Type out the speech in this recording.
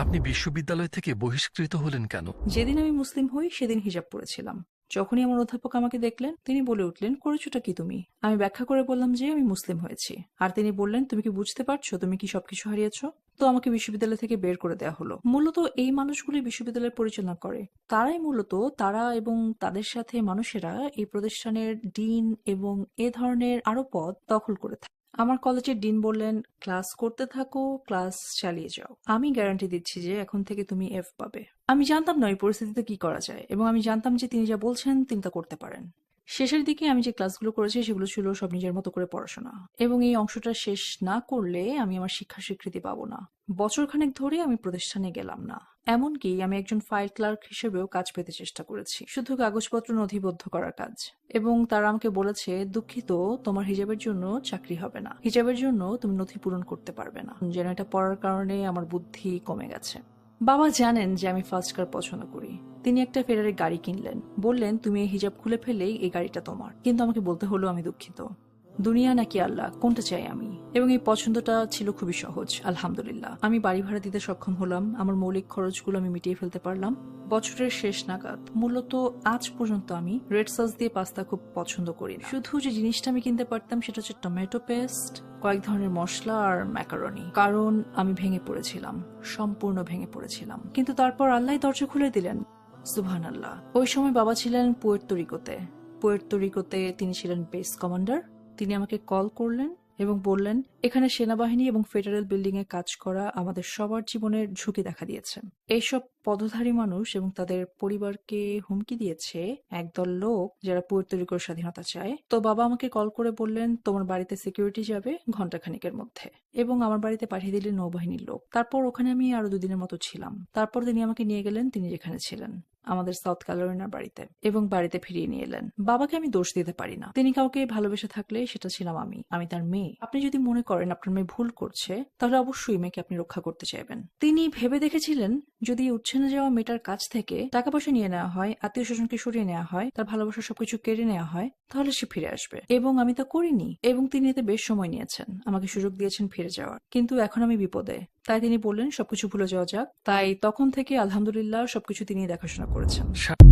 আপনি বিশ্ববিদ্যালয় থেকে বহিষ্কৃত হলেন কেন? যেদিন আমি মুসলিম হই, সেদিন হিজাব পরেছিলাম যখনই আমার অধ্যাপক আমাকে দেখলেন, তিনি বলে উঠলেন, করেছোটা কি তুমি? আমি ব্যাখ্যা করে বললাম যে, আমি মুসলিম হয়েছি। আর তিনি বললেন, তুমি কি বুঝতে পারছ? তুমি কি সবকিছু হারিয়েছো? তো আমাকে বিশ্ববিদ্যালয় থেকে বের করে দেওয়া হলো। মূলত এই মানুষগুলি বিশ্ববিদ্যালয় পরিচালনা করে। তারাই মূলত, তারা এবং তাদের সাথে মানুষেরা এই প্রতিষ্ঠানের ডিন এবং এ ধরনের আরও পদ দখল করে থাকে। আমার কলেজের ডিন বললেন, ক্লাস করতে থাকো, ক্লাস চালিয়ে যাও। আমি গ্যারান্টি দিচ্ছি যে এখন থেকে তুমি এফ পাবে। আমি জানতাম না এই পরিস্থিতিতে কি করা যায় এবং আমি জানতাম যে তিনি যা বলছেন, তিনি তা করতে পারেন। শেষের দিকে আমি যে ক্লাসগুলো করেছি, সেগুলো ছিল সব নিজের মতো করে পড়াশোনা। এবং এই অংশটা শেষ না করলে আমি আমার শিক্ষা স্বীকৃতি পাবো না। বছরখানেক ধরে আমি প্রতিষ্ঠানে গেলাম না। এমনকি আমি একজন ফাইল ক্লার্ক হিসেবেও কাজ পেতে চেষ্টা করেছি। শুধু কাগজপত্র নথিবদ্ধ করার কাজ। এবং তারা আমাকে বলেছে, দুঃখিত, তোমার হিজাবের জন্য চাকরি হবে না। হিজাবের জন্য তুমি নথি পূরণ করতে পারবে না। যেন এটা পড়ার কারণে আমার বুদ্ধি কমে গেছে। বাবা জানেন যে আমি ফার্স্ট কার পছন্দ করি। তিনি একটা ফেরারের গাড়ি কিনলেন। বললেন, তুমি এই হিজাব খুলে ফেলেই এই গাড়িটা তোমার। কিন্তু আমাকে বলতে হলো, আমি দুঃখিত। দুনিয়া নাকি আল্লাহ? কোনটা চাই আমি? এবং এই পছন্দটা ছিল খুবই সহজ, আলহামদুলিল্লাহ। আমি বাড়ি ভাড়া দিতে সক্ষম হলাম, আমার মৌলিক খরচগুলো আমি মিটিয়ে ফেলতে পারলাম। বছরের শেষ নাগাদ, মূলত আজ পর্যন্ত আমি রেড সস দিয়ে পাস্তা খুব পছন্দ করি শুধু যে জিনিসটা আমি কিনতে পারতাম, সেটা হচ্ছে টমেটো পেস্ট, কয়েক ধরনের মশলা আর ম্যাকারনি। কারণ আমি ভেঙে পড়েছিলাম, সম্পূর্ণ ভেঙে পড়েছিলাম। কিন্তু তারপর আল্লাহ দরজা খুলে দিলেন। সুবহান আল্লাহ ওই সময় বাবা ছিলেন পুয়ের্তরিকোতে পুয়ের্তরিকোতে তিনি ছিলেন বেস কমান্ডার। তিনি আমাকে কল করলেন এবং বললেন, এখানে সেনাবাহিনী এবং ফেডারেল বিল্ডিং এ কাজ করা আমাদের সবার জীবনের ঝুঁকি দেখা দিয়েছে। এইসব পদধারী মানুষ এবং তাদের পরিবারকে হুমকি দিয়েছে একদল লোক যারা পুয়ের্তরিকোর স্বাধীনতা চায়। তো বাবা আমাকে কল করে বললেন, তোমার বাড়িতে সিকিউরিটি যাবে ঘন্টাখানিকের মধ্যে এবং আমার বাড়িতে পাঠিয়ে দিলেন নৌবাহিনীর লোক। তারপর ওখানে আমি আরও দুদিনের মতো ছিলাম। তারপর তিনি আমাকে নিয়ে গেলেন, তিনি যেখানে ছিলেন। আমাদের সাউথ ক্যালোরিনার বাড়িতে এবং বাড়িতে ফিরিয়ে নিয়ে এলেন। বাবাকে আমি দোষ দিতে পারি না। তিনি কাউকে ভালোবেসে থাকলে সেটা ছিলাম আমি আমি তার মেয়ে। আপনি যদি মনে করেন আপনার মেয়ে ভুল করছে, তাহলে অবশ্যই মেয়েকে আপনি রক্ষা করতে চাইবেন। তিনি ভেবে দেখেছিলেন, যদি উচ্ছেনে যাওয়া মেয়েটার কাছ থেকে টাকা পয়সা নিয়ে নেওয়া হয়, আত্মীয় স্বজনকে সরিয়ে নেওয়া হয়, তার ভালোবাসা সবকিছু কেড়ে নেওয়া হয় তাহলে সে ফিরে আসবে। এবং আমি তা করিনি, এবং তিনি এতে বেশ সময় নিয়েছেন। আমাকে সুযোগ দিয়েছেন ফিরে যাওয়ার। কিন্তু এখন আমি বিপদে। তাই তিনি বললেন, সবকিছু ভুলে যাওয়া যাক। তাই তখন থেকে আলহামদুলিল্লাহ, সবকিছু তিনি দেখাশোনা করেছেন।